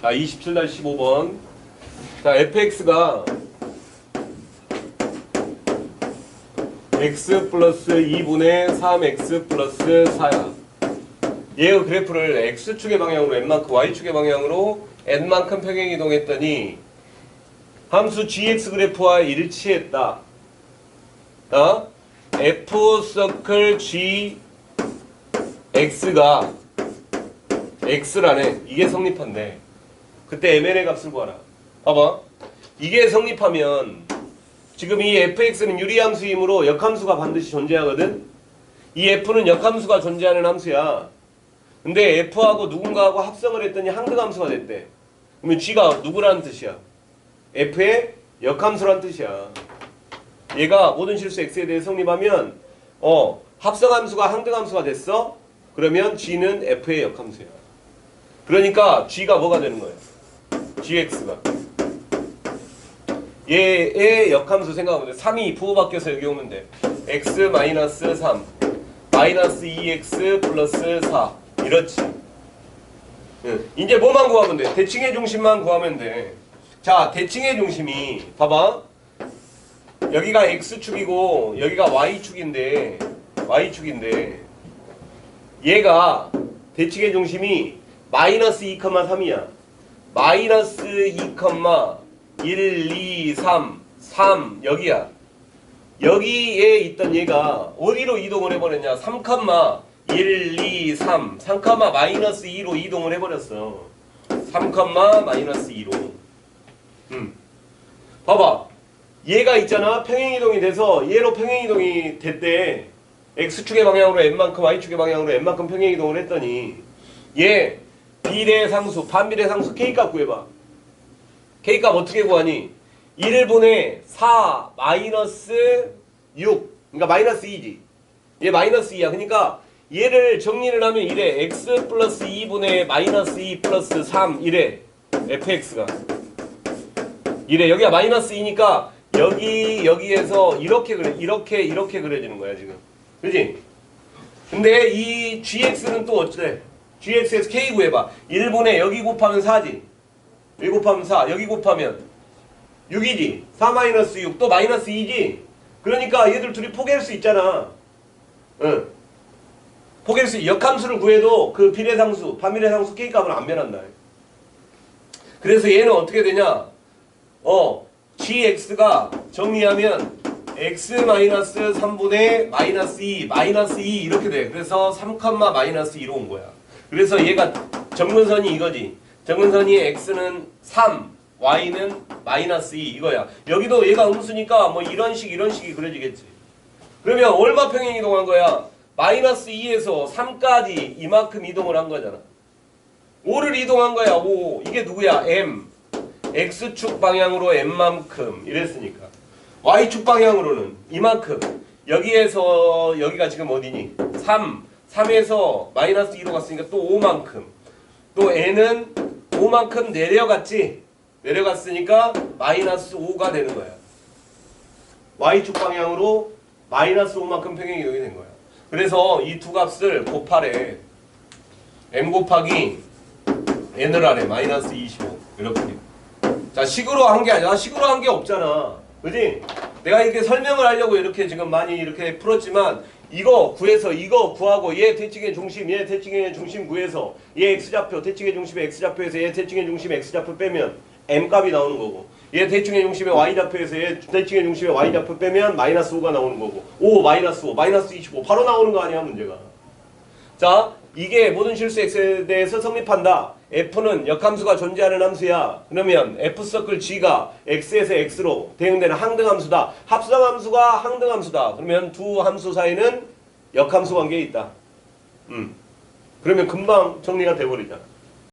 자, 27-15번. 자, fx가 x 플러스 2분의 3x 플러스 4야. 얘의 그래프를 x축의 방향으로 n만큼 y축의 방향으로 n만큼 평행 이동했더니 함수 gx 그래프와 일치했다. 어? f 서클 g x가 x라네. 이게 성립한대. 그때 mn의 값을 구하라. 봐봐. 이게 성립하면 지금 이 fx는 유리함수이므로 역함수가 반드시 존재하거든. 이 f는 역함수가 존재하는 함수야. 근데 f하고 누군가하고 합성을 했더니 항등함수가 됐대. 그러면 g가 누구라는 뜻이야? f의 역함수란 뜻이야. 얘가 모든 실수 x에 대해 성립하면 어 합성함수가 항등함수가 됐어? 그러면 g는 f의 역함수야. 그러니까 g가 뭐가 되는 거야? Gx가 얘의 역함수 생각하면 돼. 3이 부호 바뀌어서 여기 오면 돼. x 마이너스 3 마이너스 2x 플러스 4 이렇지. 응. 이제 뭐만 구하면 돼? 대칭의 중심만 구하면 돼. 자, 대칭의 중심이 봐봐. 여기가 x축이고 여기가 y축인데 y축인데 얘가 대칭의 중심이 마이너스 2,3이야. 마이너스 2, 1, 2, 3, 3 여기야. 여기에 있던 얘가 어디로 이동을 해버렸냐? 3, 1, 2, 3, 3, 마이너스 2로 이동을 해버렸어. 3, 마이너스 2로. 음. 봐봐. 얘가 있잖아. 평행이동이 돼서 얘로 평행이동이 됐대. x축의 방향으로 n만큼 y축의 방향으로 n만큼 평행이동을 했더니 얘 비례상수, 반비례상수 k값 구해봐. k값 어떻게 구하니? 1분의 4 마이너스 6 그러니까 마이너스 2지. 얘 마이너스 2야. 그러니까 얘를 정리를 하면 이래. X 플러스 2분의 마이너스 2 플러스 3 이래. Fx가. 이래. 여기가 마이너스 2니까 여기 여기에서 이렇게 그래. 이렇게 이렇게 그려지는 거야 지금. 그지? 근데 이 gx는 또 어째? Gx에서 k 구해봐. 1분의 여기 곱하면 4지. 1 곱하면 4 여기 곱하면 6이지. 4 마이너스 6 또 마이너스 2지. 그러니까 얘들 둘이 포개할 수 있잖아. 응. 포개할 수 역함수를 구해도 그 비례상수 반비례상수 k값은 안 변한다. 그래서 얘는 어떻게 되냐? 어 gx가 정리하면 x 마이너스 3분의 마이너스 2 마이너스 2 이렇게 돼. 그래서 3, 마이너스 2로 온 거야 그래서 얘가 정근선이 이거지 정근선이 x는 3 y는 마이너스 2 이거야. 여기도 얘가 음수니까 뭐 이런 식 이런 식이 그려지겠지. 그러면 얼마 평행 이동한 거야? 마이너스 2에서 3까지 이만큼 이동을 한 거잖아. 5를 이동한 거야. 5. 이게 누구야? m. x축 방향으로 m만큼 이랬으니까. y축 방향으로는 이만큼. 여기에서 여기가 지금 어디니? 3. 3에서 마이너스 2로 갔으니까 또 5만큼. 또 n은 5만큼 내려갔지? 내려갔으니까 마이너스 5가 되는 거야. y축 방향으로 마이너스 5만큼 평행 이동이 된 거야. 그래서 이 두 값을 곱하래. m 곱하기 n을 하래. 마이너스 25. 이렇게. 자, 식으로 한 게 아니라 식으로 한 게 없잖아. 그지? 내가 이렇게 설명을 하려고 이렇게 지금 많이 이렇게 풀었지만 이거 구해서 이거 구하고 얘 대칭의 중심 얘 대칭의 중심 구해서 얘 x좌표 대칭의 중심의 x좌표에서 얘 대칭의 중심 x좌표 빼면 m값이 나오는 거고 얘 대칭의 중심의 y좌표에서 얘 대칭의 중심의 y좌표 빼면 마이너스 5가 나오는 거고 5 마이너스 5 마이너스 25 바로 나오는 거 아니야 문제가. 자 이게 모든 실수 x에 대해서 성립한다. F는 역함수가 존재하는 함수야. 그러면 f서클 g가 x에서 x로 대응되는 항등함수다. 합성함수가 항등함수다. 그러면 두 함수 사이는 역함수 관계에 있다. 음. 그러면 금방 정리가 돼버리잖아